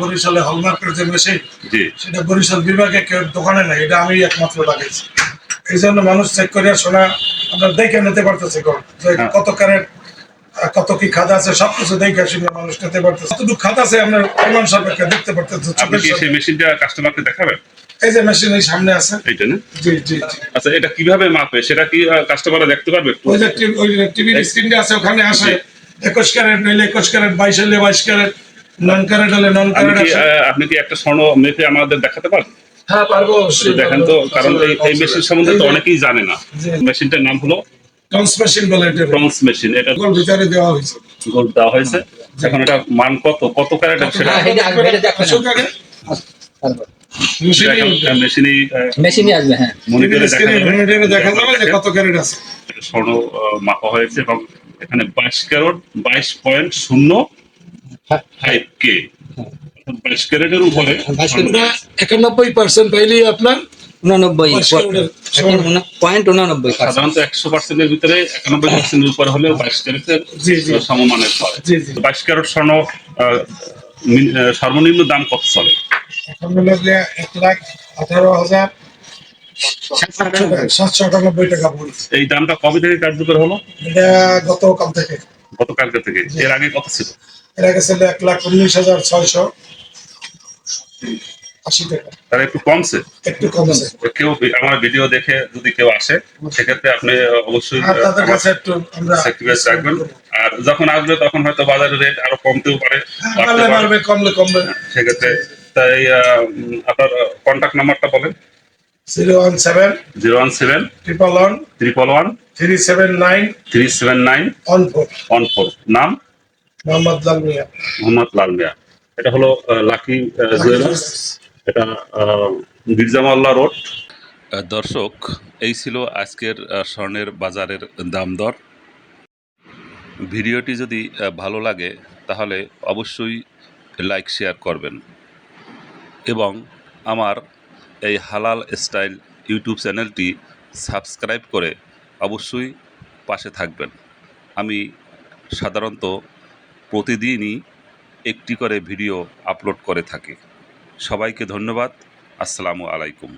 বরিশালে হলমার্কের যে মেশিন সেটা বরিশাল বিভাগে কেউ দোকানে নাই এটা আমি একমাত্র লাগাইছি এই জন্য মানুষ চেক করে শোনা আমরা দেখে নিতে পারতেছে হ্যাঁ। কত আহ, কত কি খাদ আছে সবকিছু দেখে শুনে মানুষ নিতে পারতেছে। কতটুকু খাদ আছে আপনার প্রমাণ সাপেক্ষে দেখতে পারতেছে আপনি কি সেই মেশিনটা কাস্টমারকে দেখাবেন? এই যে মেশিন এই সামনে আছে। এইটা না? জি জি আচ্ছা এটা কীভাবে মাপে? সেটা কি কাস্টমাররা দেখতে পারবে ওই যে টিভির স্ক্রিনটা আছে ওখানে আসে। একুশ ক্যারেট নিলে একুশ ক্যারেট বাইশ হলে বাইশ ক্যারেট নন ক্যারেট নন আপনি কি আপনি কি একটা স্বর্ণ মেপে আমাদের দেখাতে পারবেন হ্যাঁ পারব একটু দেখেন তো কারণ এই মেশিন সম্বন্ধে তো অনেকেই জানে না। মেশিনটার নাম হলো মেশিন বলে এটা। ট্রন্স মেশিন এটা গোল ভিতরে দেওয়া হয়েছে। গোল্ড দেওয়া হয়েছে। এখন এটা মান কত? কত ক্যারেট সেটা? দেখো। মেশিনেই মেশিনই আসবে হ্যাঁ। মনিটরে যাবে মনিটরে দেখা যাবে যে কত ক্যারেট আছে। স্বর্ণ আহ, মাপা হয়েছে এবং এখানে বাইশ ক্যারট বাইশ পয়েন্ট শূন্য ফাইভ কে বাইশ ক্যারেটের উপরে। একানব্বই পার্সেন্ট পাইলেই আপনার উননব্বই পয়েন্ট উননব্বই সাধারণত একশো পার্সেন্টের ভিতরে একানব্বই পার্সেন্টের উপরে হলেও বাইশ ক্যারেটের সমমানের হয় বাইশ ক্যারেট স্বর্ণ মিন- সর্বনিম্ন দাম কত চলে? এখন হলো যে এক লাখ আঠারো হাজার সাতশো আটানব্বই টাকা। এই দামটা কবে থেকে কার্যকর হলো? এটা গতকাল থেকে। গতকালকে থেকে। এর আগে কত ছিল। এর আগে ছিল এক লাখ উনিশ হাজার ছয়শো আশি টাকা। তারা একটু কমছে? একটু কমছে। কেউ আমার ভিডিও দেখে যদি কেউ আসে সেক্ষেত্রে আপনি অবশ্যই তাদের কাছে একটু আমরা সেক্রিফাইস রাখবেন। আর যখন আসবে তখন হয়তো বাজারের রেট আরও কমতেও পারে। বাড়বে কমলে কমবে। সেক্ষেত্রে তাই আপনার কন্ট্যাক্ট নাম্বারটা বলেন। Zero one seven zero one seven triple one triple one three seven nine three seven nine one four one four নাম? মোহাম্মদ লাল মিয়া। মোহাম্মদ লাল মিয়া। এটা হলো লাকি জুয়েলার্স। এটা মির্জামাল্লা রোড। দর্শক এই ছিল আজকের স্বর্ণের বাজারের দাম দর ভিডিওটি যদি ভালো লাগে তাহলে অবশ্যই লাইক শেয়ার করবেন। এবং আমার এই হালাল স্টাইল ইউটিউব চ্যানেলটি সাবস্ক্রাইব করে অবশ্যই পাশে থাকবেন। আমি সাধারণত প্রতিদিনই একটি করে ভিডিও আপলোড করে থাকি। সবাইকে ধন্যবাদ। আসসালামু আলাইকুম।